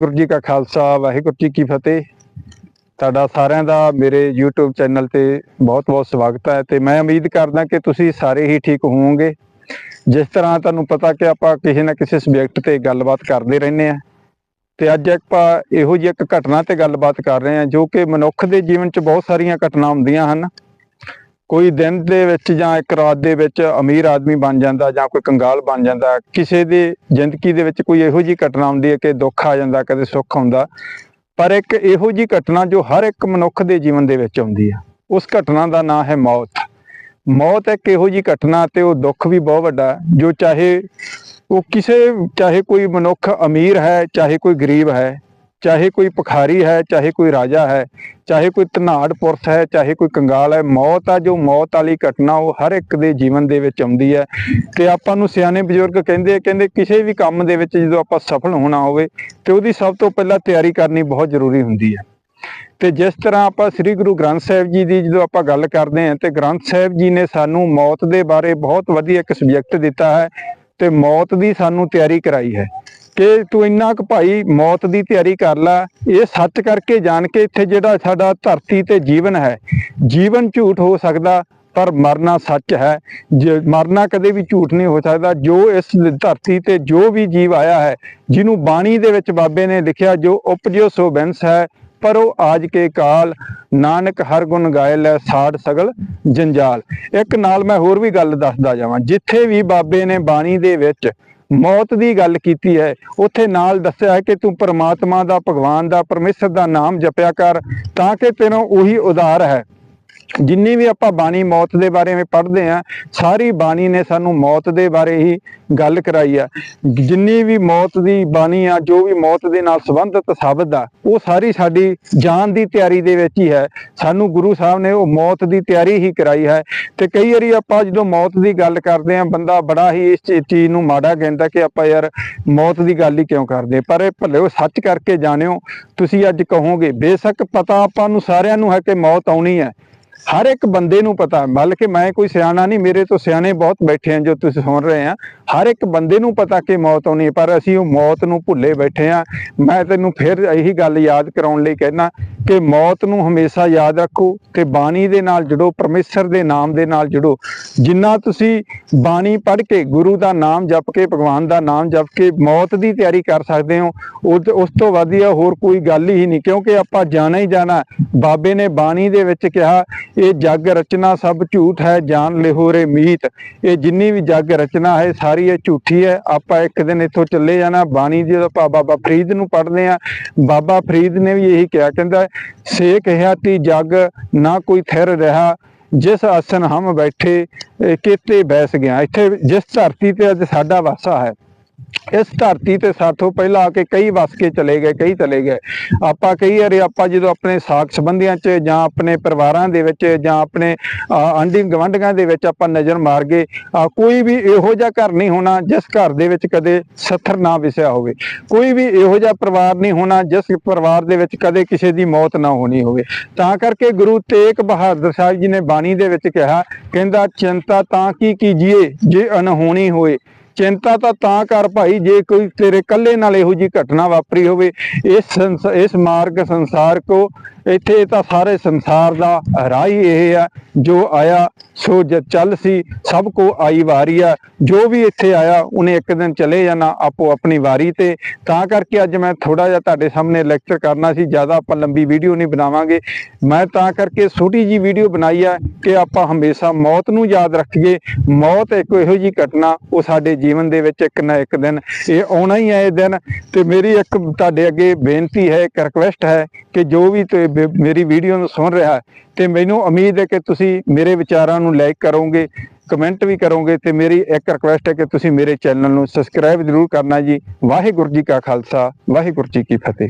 ਗੁਰੂ ਜੀ ਕਾ ਖਾਲਸਾ, ਵਾਹਿਗੁਰੂ ਜੀ ਕੀ ਫਤਿਹ। ਤੁਹਾਡਾ ਸਾਰਿਆਂ ਦਾ ਮੇਰੇ YouTube ਚੈਨਲ ਤੇ ਬਹੁਤ-ਬਹੁਤ ਸਵਾਗਤ ਹੈ ਤੇ ਮੈਂ ਉਮੀਦ ਕਰਦਾ ਕਿ ਤੁਸੀਂ ਸਾਰੇ ਹੀ ਠੀਕ ਹੋਵੋਗੇ। ਜਿਸ ਤਰ੍ਹਾਂ ਤੁਹਾਨੂੰ ਪਤਾ ਕਿ ਆਪਾਂ ਕਿਸੇ ਨਾ ਕਿਸੇ ਸਬਜੈਕਟ ਤੇ ਗੱਲਬਾਤ ਕਰਦੇ ਰਹਿੰਦੇ ਆ ਤੇ ਅੱਜ ਆਪਾਂ ਇਹੋ ਜਿਹੀ ਇੱਕ ਘਟਨਾ ਤੇ ਗੱਲਬਾਤ ਕਰ ਰਹੇ ਹਾਂ ਜੋ ਕਿ ਮਨੁੱਖ ਦੇ ਜੀਵਨ 'ਚ ਬਹੁਤ ਸਾਰੀਆਂ ਘਟਨਾ ਹੁੰਦੀਆਂ ਹਨ। ਕੋਈ ਦਿਨ ਦੇ ਵਿੱਚ ਜਾਂ ਇੱਕ ਰਾਤ ਦੇ ਵਿੱਚ ਅਮੀਰ ਆਦਮੀ ਬਣ ਜਾਂਦਾ ਜਾਂ ਕੋਈ ਕੰਗਾਲ ਬਣ ਜਾਂਦਾ, ਕਿਸੇ ਦੀ ਜ਼ਿੰਦਗੀ ਦੇ ਵਿੱਚ ਕੋਈ ਇਹੋ ਜਿਹੀ ਘਟਨਾ ਹੁੰਦੀ ਹੈ ਕਿ ਦੁੱਖ ਆ ਜਾਂਦਾ, ਕਦੇ ਸੁੱਖ ਆਉਂਦਾ ਪਰ ਇੱਕ ਇਹੋ ਜਿਹੀ ਘਟਨਾ ਜੋ ਹਰ ਇੱਕ ਮਨੁੱਖ ਦੇ ਜੀਵਨ ਦੇ ਵਿੱਚ ਆਉਂਦੀ ਹੈ ਉਸ ਘਟਨਾ ਦਾ ਨਾਂ ਹੈ ਮੌਤ। ਮੌਤ ਇੱਕ ਇਹੋ ਜਿਹੀ ਘਟਨਾ ਤੇ ਉਹ ਦੁੱਖ ਵੀ ਬਹੁਤ ਵੱਡਾ ਜੋ ਚਾਹੇ ਉਹ ਕਿਸੇ, ਚਾਹੇ ਕੋਈ ਮਨੁੱਖ ਅਮੀਰ ਹੈ, ਚਾਹੇ ਕੋਈ ਗਰੀਬ ਹੈ ਚਾਹੇ ਕੋਈ ਭਖਾਰੀ ਹੈ, ਚਾਹੇ ਕੋਈ ਰਾਜਾ ਹੈ, ਚਾਹੇ ਕੋਈ ਧਨਾੜ ਪੁਰਸ਼ ਹੈ, ਚਾਹੇ ਕੋਈ ਕੰਗਾਲ ਹੈ, ਮੌਤ ਆ, ਜੋ ਮੌਤ ਵਾਲੀ ਘਟਨਾ ਉਹ ਹਰ ਇੱਕ ਦੇ ਜੀਵਨ ਦੇ ਵਿੱਚ ਆਉਂਦੀ ਹੈ। ਤੇ ਆਪਾਂ ਨੂੰ ਸਿਆਣੇ ਬਜ਼ੁਰਗ ਕਹਿੰਦੇ ਆ, ਕਹਿੰਦੇ ਕਿਸੇ ਵੀ ਕੰਮ ਦੇ ਵਿੱਚ ਜਦੋਂ ਆਪਾਂ ਸਫਲ ਹੋਣਾ ਹੋਵੇ, ਤੇ ਉਹਦੀ ਸਭ ਤੋਂ ਪਹਿਲਾਂ ਤਿਆਰੀ ਕਰਨੀ ਬਹੁਤ ਜ਼ਰੂਰੀ ਹੁੰਦੀ ਹੈ। ਤੇ ਜਿਸ ਤਰ੍ਹਾਂ ਆਪਾਂ ਸ੍ਰੀ ਗੁਰੂ ਗ੍ਰੰਥ ਸਾਹਿਬ ਜੀ ਦੀ ਜਦੋਂ ਆਪਾਂ ਗੱਲ ਕਰਦੇ ਹਾਂ, ਤੇ ਗ੍ਰੰਥ ਸਾਹਿਬ ਜੀ ਨੇ ਸਾਨੂੰ ਮੌਤ ਦੇ ਬਾਰੇ ਬਹੁਤ ਵਧੀਆ ਇੱਕ ਸਬਜੈਕਟ ਦਿੱਤਾ ਹੈ, ਤੇ ਮੌਤ ਦੀ ਸਾਨੂੰ ਤਿਆਰੀ ਕਰਾਈ ਹੈ। ਕਿ ਤੂੰ ਇੰਨਾ ਕੁ ਭਾਈ ਮੌਤ ਦੀ ਤਿਆਰੀ ਕਰ ਲੈ। ਇਹ ਸੱਚ ਕਰਕੇ ਜਾਣ ਕੇ ਇੱਥੇ ਜਿਹੜਾ ਸਾਡਾ ਧਰਤੀ ਤੇ ਜੀਵਨ ਹੈ, ਜੀਵਨ ਝੂਠ ਹੋ ਸਕਦਾ, ਪਰ ਮਰਨਾ ਸੱਚ ਹੈ। ਮਰਨਾ ਕਦੇ ਵੀ ਝੂਠ ਨਹੀਂ ਹੋ ਸਕਦਾ। ਜੋ ਇਸ ਧਰਤੀ ਤੇ ਜੋ ਵੀ ਜੀਵ ਆਇਆ ਹੈ, ਜਿਹਨੂੰ ਬਾਣੀ ਦੇ ਵਿੱਚ ਬਾਬੇ ਨੇ ਲਿਖਿਆ, ਜੋ ਉਪਜਿਓ ਸੋ ਬੈਂਸ ਹੈ, ਪਰ ਉਹ ਆਜ ਕੇ ਕਾਲ, ਨਾਨਕ ਹਰ ਗੁਣ ਗਾਏ ਲੈ ਸਾੜ ਸਗਲ ਜੰਜਾਲ। ਇੱਕ ਨਾਲ ਮੈਂ ਹੋਰ ਵੀ ਗੱਲ ਦੱਸਦਾ ਜਾਵਾਂ। ਜਿੱਥੇ ਵੀ ਬਾਬੇ ਨੇ ਬਾਣੀ ਦੇ ਵਿੱਚ ਮੌਤ ਦੀ ਗੱਲ ਕੀਤੀ ਹੈ। ਉੱਥੇ ਨਾਲ ਦੱਸਿਆ ਹੈ ਕਿ ਤੂੰ ਪਰਮਾਤਮਾ ਦਾ, ਭਗਵਾਨ ਦਾ, ਪਰਮੇਸ਼ਰ ਦਾ ਨਾਮ ਜਪਿਆ ਕਰ ਤਾਂ ਕਿ ਤੈਨੂੰ ਉਹੀ ਉਧਾਰ ਹੈ। ਜਿੰਨੀ ਵੀ ਆਪਾਂ ਬਾਣੀ ਮੌਤ ਦੇ ਬਾਰੇ ਵਿੱਚ ਪੜ੍ਹਦੇ ਆ ਸਾਰੀ ਬਾਣੀ ਨੇ ਸਾਨੂੰ ਮੌਤ ਦੇ ਬਾਰੇ ਹੀ ਗੱਲ ਕਰਾਈ ਆ। ਜਿੰਨੀ ਵੀ ਮੌਤ ਦੀ ਬਾਣੀ ਆ, ਜੋ ਵੀ ਮੌਤ ਦੇ ਨਾਲ ਸੰਬੰਧਿਤ ਸ਼ਬਦ ਆ, ਉਹ ਸਾਰੀ ਸਾਡੀ ਜਾਨ ਦੀ ਤਿਆਰੀ ਦੇ ਵਿੱਚ ਹੀ ਹੈ। ਸਾਨੂੰ ਗੁਰੂ ਸਾਹਿਬ ਨੇ ਉਹ ਮੌਤ ਦੀ ਤਿਆਰੀ ਹੀ ਕਰਾਈ ਹੈ। ਤੇ ਕਈ ਵਾਰੀ ਆਪਾਂ ਜਦੋਂ ਮੌਤ ਦੀ ਗੱਲ ਕਰਦੇ ਆ ਬੰਦਾ ਬੜਾ ਹੀ ਇਸ ਚੀਜ਼ ਨੂੰ ਮਾੜਾ ਕਹਿੰਦਾ ਕਿ ਆਪਾਂ ਯਾਰ ਮੌਤ ਦੀ ਗੱਲ ਹੀ ਕਿਉਂ ਕਰਦੇ? ਪਰ ਇਹ ਭਲੇ ਉਹ ਸੱਚ ਕਰਕੇ ਜਾਣਿਓ, ਤੁਸੀਂ ਅੱਜ ਕਹੋਗੇ, ਬੇਸ਼ੱਕ ਪਤਾ ਆਪਾਂ ਨੂੰ ਸਾਰਿਆਂ ਨੂੰ ਹੈ ਕਿ ਮੌਤ ਆਉਣੀ ਹੈ। ਹਰ ਇੱਕ ਬੰਦੇ ਨੂੰ ਪਤਾ ਹੈ, ਬਲਕਿ ਮੈਂ ਕੋਈ ਸਿਆਣਾ ਨਹੀਂ ਮੇਰੇ ਤੋਂ ਸਿਆਣੇ ਬਹੁਤ ਬੈਠੇ ਆ ਜੋ ਤੁਸੀਂ ਸੁਣ ਰਹੇ ਆ ਹਰ ਇੱਕ ਬੰਦੇ ਨੂੰ ਪਤਾ ਕਿ ਮੌਤ ਆਉਣੀ ਪਰ ਅਸੀਂ ਉਹ ਮੌਤ ਨੂੰ ਭੁੱਲੇ ਬੈਠੇ ਆ ਮੈਂ ਤੈਨੂੰ ਫਿਰ ਇਹੀ ਗੱਲ ਯਾਦ ਕਰਾਉਣ ਲਈ ਕਹਿਣਾ ਕਿ ਮੌਤ ਨੂੰ ਹਮੇਸ਼ਾ ਯਾਦ ਰੱਖੋ ਤੇ ਬਾਣੀ ਦੇ ਨਾਲ ਜੁੜੋ, ਪਰਮੇਸ਼ਰ ਦੇ ਨਾਮ ਦੇ ਨਾਲ ਜੁੜੋ। ਜਿੰਨਾ ਤੁਸੀਂ ਬਾਣੀ ਪੜ੍ਹ ਕੇ ਗੁਰੂ ਦਾ ਨਾਮ ਜਪ ਕੇ, ਭਗਵਾਨ ਦਾ ਨਾਮ ਜਪ ਕੇ ਮੌਤ ਦੀ ਤਿਆਰੀ ਕਰ ਸਕਦੇ ਹੋ, ਉਹ- ਉਸ ਤੋਂ ਵਧੀਆ ਹੋਰ ਕੋਈ ਗੱਲ ਹੀ ਨਹੀਂ, ਕਿਉਂਕਿ ਆਪਾਂ ਜਾਣਾ ਹੀ ਜਾਣਾ। ਬਾਬੇ ਨੇ ਬਾਣੀ ਦੇ ਵਿੱਚ ਕਿਹਾ, ਇਹ ਜਗ ਰਚਨਾ ਸਭ ਝੂਠ ਹੈ ਜਾਣ ਲਿਹੋਰੇ ਮੀਤ। ਇਹ ਜਿੰਨੀ ਵੀ ਜਗ ਰਚਨਾ ਹੈ, ਸਾਰੀ ਇਹ ਝੂਠੀ ਹੈ। ਆਪਾਂ ਇੱਕ ਦਿਨ ਇੱਥੋਂ ਚੱਲੇ ਜਾਣਾ, ਬਾਣੀ ਜਦੋਂ ਆਪਾਂ ਬਾਬਾ ਫਰੀਦ ਨੂੰ ਪੜ੍ਹਦੇ ਆ ਬਾਬਾ ਫਰੀਦ ਨੇ ਵੀ ਇਹੀ ਕਿਹਾ, ਕਹਿੰਦਾ ਸੇ ਕਿਹਾ ਤੀ ਜਗ ਨਾ ਕੋਈ ਥਿਰ ਰਿਹਾ, ਜਿਸ ਆਸਨ ਹਮ ਬੈਠੇ ਕਿਤੇ ਬੈਸ ਗਿਆ। ਇੱਥੇ ਜਿਸ ਧਰਤੀ ਤੇ ਅੱਜ ਸਾਡਾ ਵਾਸਾ ਹੈ ਇਸ ਧਰਤੀ ਤੇ ਸਾਥੋਂ ਪਹਿਲਾਂ ਆ ਕੇ ਕਈ ਵਸ ਕੇ ਚਲੇ ਗਏ, ਕਈ ਚਲੇ ਗਏ। ਆਪਾਂ ਕਈ ਵਾਰੀ ਆਪਾਂ ਜਦੋਂ ਆਪਣੇ ਸਾਖ ਸੰਬੰਧੀਆਂ 'ਚ ਜਾਂ ਆਪਣੇ ਪਰਿਵਾਰਾਂ ਦੇ ਵਿੱਚ ਜਾਂ ਆਪਣੇ ਆਂਢੀ ਗਵੰਡੀਆਂ ਦੇ ਵਿੱਚ ਆਪਾਂ ਨਜ਼ਰ ਮਾਰ ਗਏ ਕੋਈ ਵੀ ਇਹੋ ਜਿਹਾ ਘਰ ਨਹੀਂ ਹੋਣਾ ਜਿਸ ਘਰ ਦੇ ਵਿੱਚ ਕਦੇ ਸੱਥਰ ਨਾ ਵਿਸਿਆ ਹੋਵੇ। ਕੋਈ ਵੀ ਇਹੋ ਜਿਹਾ ਪਰਿਵਾਰ ਨਹੀਂ ਹੋਣਾ ਜਿਸ ਪਰਿਵਾਰ ਦੇ ਵਿੱਚ ਕਦੇ ਕਿਸੇ ਦੀ ਮੌਤ ਨਾ ਹੋਣੀ ਹੋਵੇ। ਤਾਂ ਕਰਕੇ ਗੁਰੂ ਤੇਗ ਬਹਾਦਰ ਸਾਹਿਬ ਜੀ ਨੇ ਬਾਣੀ ਦੇ ਵਿੱਚ ਕਿਹਾ, ਕਹਿੰਦਾ, ਚਿੰਤਾ ਤਾਂ ਕੀ ਕੀਜੀਏ ਜੇ ਅਨਹੋਣੀ ਹੋਏ। ਚਿੰਤਾ ਤਾਂ ਤਾਂ ਕਰ ਭਾਈ, ਜੇ ਕੋਈ ਤੇਰੇ ਕੱਲੇ ਨਾਲ ਇਹੋ ਜੀ ਘਟਨਾ ਵਾਪਰੀ ਹੋਵੇ, ਇਸ ਸੰਸ- ਇਸ ਮਾਰਗ ਸੰਸਾਰ ਕੋ ਇੱਥੇ ਤਾਂ ਸਾਰੇ ਸੰਸਾਰ ਦਾ ਰਾਹ ਹੀ ਇਹ ਆ, ਜੋ ਆਇਆ, ਸੋ ਜ ਚੱਲ ਸੀ, ਸਭ ਕੋ ਆਈ ਵਾਰੀ ਆ। ਜੋ ਵੀ ਇੱਥੇ ਆਇਆ, ਉਹਨੇ ਇੱਕ ਦਿਨ ਚਲੇ ਜਾਣਾ ਆਪੋ ਆਪਣੀ ਵਾਰੀ ਤੇ। ਤਾਂ ਕਰਕੇ ਅੱਜ ਮੈਂ ਥੋੜਾ ਜਿਹਾ ਤੁਹਾਡੇ ਸਾਹਮਣੇ ਲੈਕਚਰ ਕਰਨਾ ਸੀ, ਜ਼ਿਆਦਾ ਆਪਾਂ ਲੰਬੀ ਵੀਡੀਓ ਨਹੀਂ ਬਣਾਵਾਂਗੇ। ਮੈਂ ਤਾਂ ਕਰਕੇ ਛੋਟੀ ਜੀ ਵੀਡੀਓ ਬਣਾਈ ਆ ਕਿ ਆਪਾਂ ਹਮੇਸ਼ਾ ਮੌਤ ਨੂੰ ਯਾਦ ਰੱਖੀਏ। ਮੌਤ ਇੱਕ ਇਹੋ ਜੀ ਘਟਨਾ, ਉਹ ਸਾਡੇ ਜੀਵਨ ਦੇ ਵਿੱਚ ਇੱਕ ਨਾ ਇੱਕ ਦਿਨ, ਇਹ ਆਉਣਾ ਹੀ ਹੈ ਇਹ ਦਿਨ। ਤੇ ਮੇਰੀ ਇੱਕ ਤੁਹਾਡੇ ਅੱਗੇ ਬੇਨਤੀ ਹੈ, ਇੱਕ ਰਿਕਵੈਸਟ ਹੈ ਕਿ ਜੋ ਵੀ ਤੇ ਮੇਰੀ ਵੀਡੀਓ ਨੂੰ ਸੁਣ ਰਿਹਾ ਹੈ ਤੇ ਮੈਨੂੰ ਉਮੀਦ ਹੈ ਕਿ ਤੁਸੀਂ ਮੇਰੇ ਵਿਚਾਰਾਂ ਨੂੰ ਲਾਈਕ ਕਰੋਗੇ ਕਮੈਂਟ ਵੀ ਕਰੋਗੇ ਤੇ ਮੇਰੀ ਇੱਕ ਰਿਕੁਐਸਟ ਹੈ ਕਿ ਤੁਸੀਂ ਮੇਰੇ ਚੈਨਲ ਨੂੰ ਸਬਸਕ੍ਰਾਈਬ ਜ਼ਰੂਰ ਕਰਨਾ ਜੀ। ਵਾਹਿਗੁਰੂ ਜੀ ਕਾ ਖਾਲਸਾ, ਵਾਹਿਗੁਰੂ ਜੀ ਕੀ ਫਤਿਹ।